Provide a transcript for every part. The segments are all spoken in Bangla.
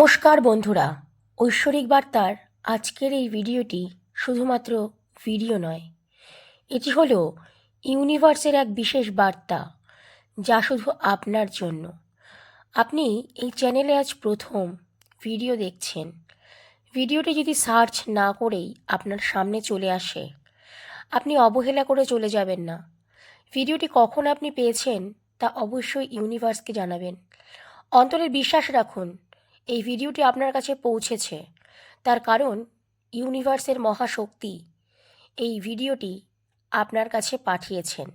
নমস্কার বন্ধুরা, ঐশ্বরিক বার্তার আজকের এই ভিডিওটি শুধুমাত্র ভিডিও নয়, এটি হলো ইউনিভার্সের এক বিশেষ বার্তা, যা শুধু আপনার জন্য। আপনি এই চ্যানেলে আজ প্রথম ভিডিও দেখছেন। ভিডিওটি যদি সার্চ না করেই আপনার সামনে চলে আসে, আপনি অবহেলা করে চলে যাবেন না। ভিডিওটি কখন আপনি পেয়েছেন তা অবশ্যই ইউনিভার্সকে জানাবেন। অন্তরে বিশ্বাস রাখুন এই ভিডিওটি আপনার কাছে পৌঁছেছে। তার কারণ, ইউনিভার্সের মহাশক্তি এই ভিডিওটি আপনার কাছে পাঠিয়েছেন।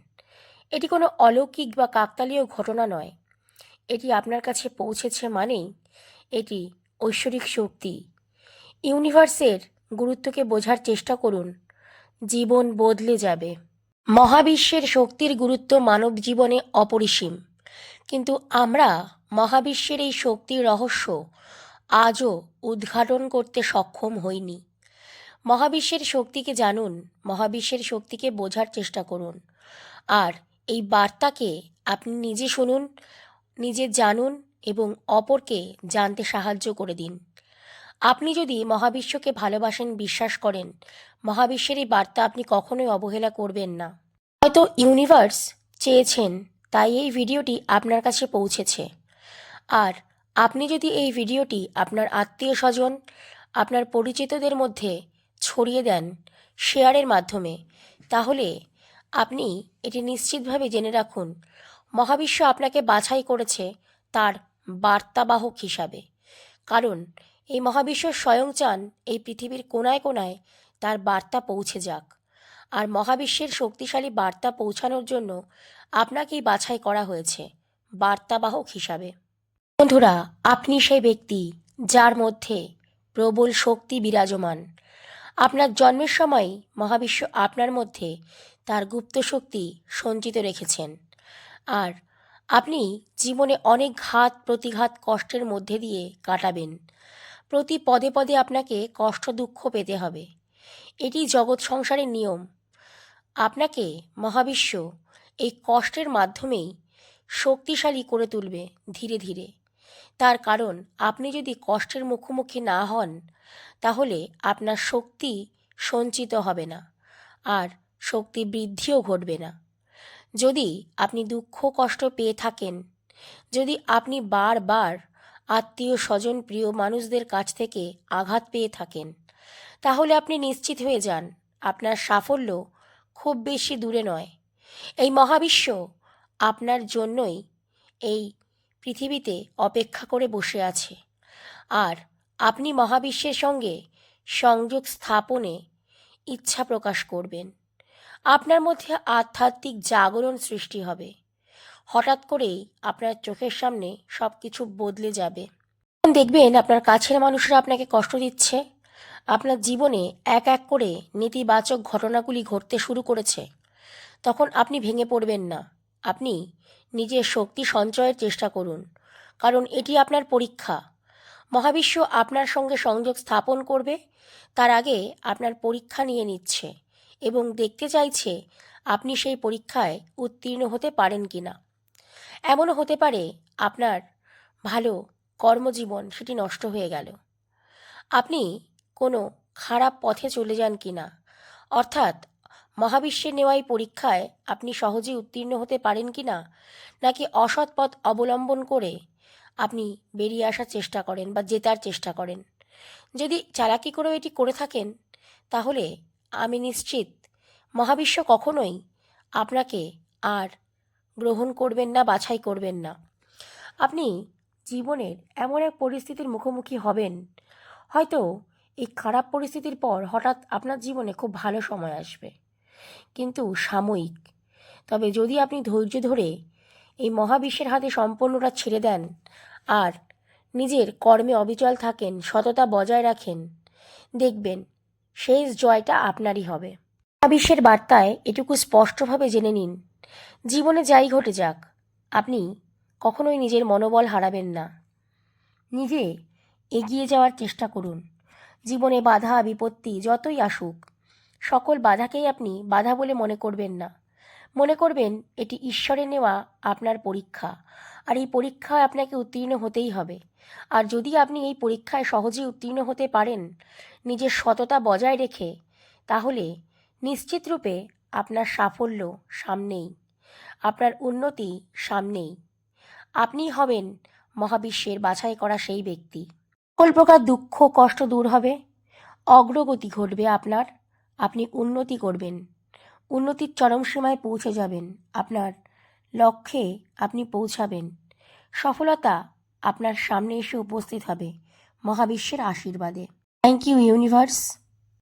এটি কোনো অলৌকিক বা কাকতালীয় ঘটনা নয়। এটি আপনার কাছে পৌঁছেছে মানেই এটি ঐশ্বরিক শক্তি। ইউনিভার্সের গুরুত্বকে বোঝার চেষ্টা করুন। জীবন বদলে যাবে। মহাবিশ্বের শক্তির গুরুত্ব মানব জীবনে অপরিসীম। কিন্তু আমরা মহাবিশ্বের এই শক্তির রহস্য আজও উদ্ঘাটন করতে সক্ষম হইনি। মহাবিশ্বের শক্তিকে জানুন, মহাবিশ্বের শক্তিকে বোঝার চেষ্টা করুন। আর এই বার্তাকে আপনি নিজে শুনুন, নিজে জানুন এবং অপরকে জানতে সাহায্য করে দিন। আপনি যদি মহাবিশ্বকে ভালোবাসেন, বিশ্বাস করেন, মহাবিশ্বের এই বার্তা আপনি কখনোই অবহেলা করবেন না। হয়তো ইউনিভার্স চেয়েছেন, তাই এই ভিডিওটি আপনার কাছে পৌঁছেছে। আর আপনি যদি এই ভিডিওটি আপনার আত্মীয় স্বজন, আপনার পরিচিতদের মধ্যে ছড়িয়ে দেন শেয়ারের মাধ্যমে, তাহলে আপনি এটি নিশ্চিতভাবে জেনে রাখুন, মহাবিশ্ব আপনাকে বাছাই করেছে তার বার্তাবাহক হিসাবে। কারণ এই মহাবিশ্ব স্বয়ং চান এই পৃথিবীর কোনায় কোনায় তার বার্তা পৌঁছে যাক। আর মহাবিশ্বের শক্তিশালী বার্তা পৌঁছানোর জন্য আপনাকেই বাছাই করা হয়েছে, বার্তাবাহক হিসাবে। বন্ধুরা, আপনি সেই ব্যক্তি যার মধ্যে প্রবল শক্তি বিরাজমান। আপনার জন্মের সময় মহাবিশ্ব আপনার মধ্যে তার গুপ্ত শক্তি সঞ্চিত রেখেছেন। আর আপনি জীবনে অনেক ঘাত, প্রতিঘাত কষ্টের মধ্যে দিয়ে কাটাবেন। প্রতি পদে পদে আপনাকে কষ্ট, দুঃখ পেতে হবে। এটি জগৎ সংসারের নিয়ম। আপনাকে মহাবিশ্ব এই কষ্টের মাধ্যমেই শক্তিশালী করে তুলবে ধীরে ধীরে। তার কারণ, আপনি যদি কষ্টের মুখোমুখি না হন, তাহলে আপনার শক্তি সঞ্চিত হবে না, আর শক্তি বৃদ্ধিও ঘটবে না। যদি আপনি দুঃখ, কষ্ট পেয়ে থাকেন, যদি আপনি বারবার আত্মীয় স্বজন প্রিয় মানুষদের কাছ থেকে আঘাত পেয়ে থাকেন, তাহলে আপনি নিশ্চিত হয়ে যান, আপনার সাফল্য খুব বেশি দূরে নয়। এই মহাবিশ্ব আপনার জন্যই এই পৃথিবীতে অপেক্ষা করে বসে আছে। আর আপনি মহাবিশ্বের সঙ্গে সংযোগ স্থাপনে ইচ্ছা প্রকাশ করবেন। আপনার মধ্যে আধ্যাত্মিক জাগরণ সৃষ্টি হবে। হঠাৎ করেই আপনার চোখের সামনে সব কিছু বদলে যাবে। দেখবেন আপনার কাছের মানুষরা আপনাকে কষ্ট দিচ্ছে। আপনার জীবনে এক এক করে নেতিবাচক ঘটনাগুলি ঘটতে শুরু করেছে। তখন আপনি ভেঙে পড়বেন না। আপনি নিজের শক্তি সঞ্চয়ের চেষ্টা করুন, কারণ এটি আপনার পরীক্ষা। মহাবিশ্ব আপনার সঙ্গে সংযোগ স্থাপন করবে, তার আগে আপনার পরীক্ষা নিয়ে নিচ্ছে এবং দেখতে চাইছে আপনি সেই পরীক্ষায় উত্তীর্ণ হতে পারেন কি না এমনও হতে পারে আপনার ভালো কর্মজীবন সেটি নষ্ট হয়ে গেল। আপনি কোনো খারাপ পথে চলে যান কি না অর্থাৎ মহাবিশ্বের নেওয়াই পরীক্ষায় আপনি সহজেই উত্তীর্ণ হতে পারেন কি না, নাকি অসৎ পথ অবলম্বন করে আপনি বেরিয়ে আসার চেষ্টা করেন বা জেতার চেষ্টা করেন? যদি চালাকি করেও এটি করে থাকেন, তাহলে আমি নিশ্চিত মহাবিশ্ব কখনোই আপনাকে আর গ্রহণ করবেন না, বাছাই করবেন না। আপনি জীবনের এমন এক পরিস্থিতির মুখোমুখি হবেন, হয়তো এই খারাপ পরিস্থিতির পর হঠাৎ আপনার জীবনে খুব ভালো সময় আসবে। কিন্তু সাময়িক। তবে যদি আপনি ধৈর্য ধরে এই মহাবিশ্বের হাতে সম্পূর্ণটা ছেড়ে দেন আর নিজের কর্মে অবিচল থাকেন, সততা বজায় রাখেন, দেখবেন শেষ জয়টা আপনারই হবে। মহাবিশ্বের বার্তায় এটুকু স্পষ্টভাবে জেনে নিন, জীবনে যাই ঘটে যাক, আপনি কখনোই নিজের মনোবল হারাবেন না। নিজে এগিয়ে যাওয়ার চেষ্টা করুন। জীবনে বাধা, বিপত্তি যতই আসুক সকল বাধাকেই আপনি বাধা বলে মনে করবেন না। মনে করবেন, এটি ঈশ্বরে নেওয়া আপনার পরীক্ষা, আর এই পরীক্ষায় আপনাকে উত্তীর্ণ হতেই হবে। আর যদি আপনি এই পরীক্ষায় সহজেই উত্তীর্ণ হতে পারেন, নিজের সততা বজায় রেখে, তাহলে নিশ্চিত রূপে আপনার সাফল্য সামনেই, আপনার উন্নতি সামনেই। আপনি হবেন মহাবিশ্বের বাছাই করা সেই ব্যক্তি। সকল প্রকার দুঃখ, কষ্ট দূর হবে, অগ্রগতি ঘটবে আপনার। আপনি উন্নতি করবেন। উন্নতির চরম সীমায় পৌঁছে যাবেন। আপনার লক্ষ্যে আপনি পৌঁছাবেন। সফলতা আপনার সামনে এসে উপস্থিত হবে। মহাবিশ্বের আশীর্বাদে। Thank you universe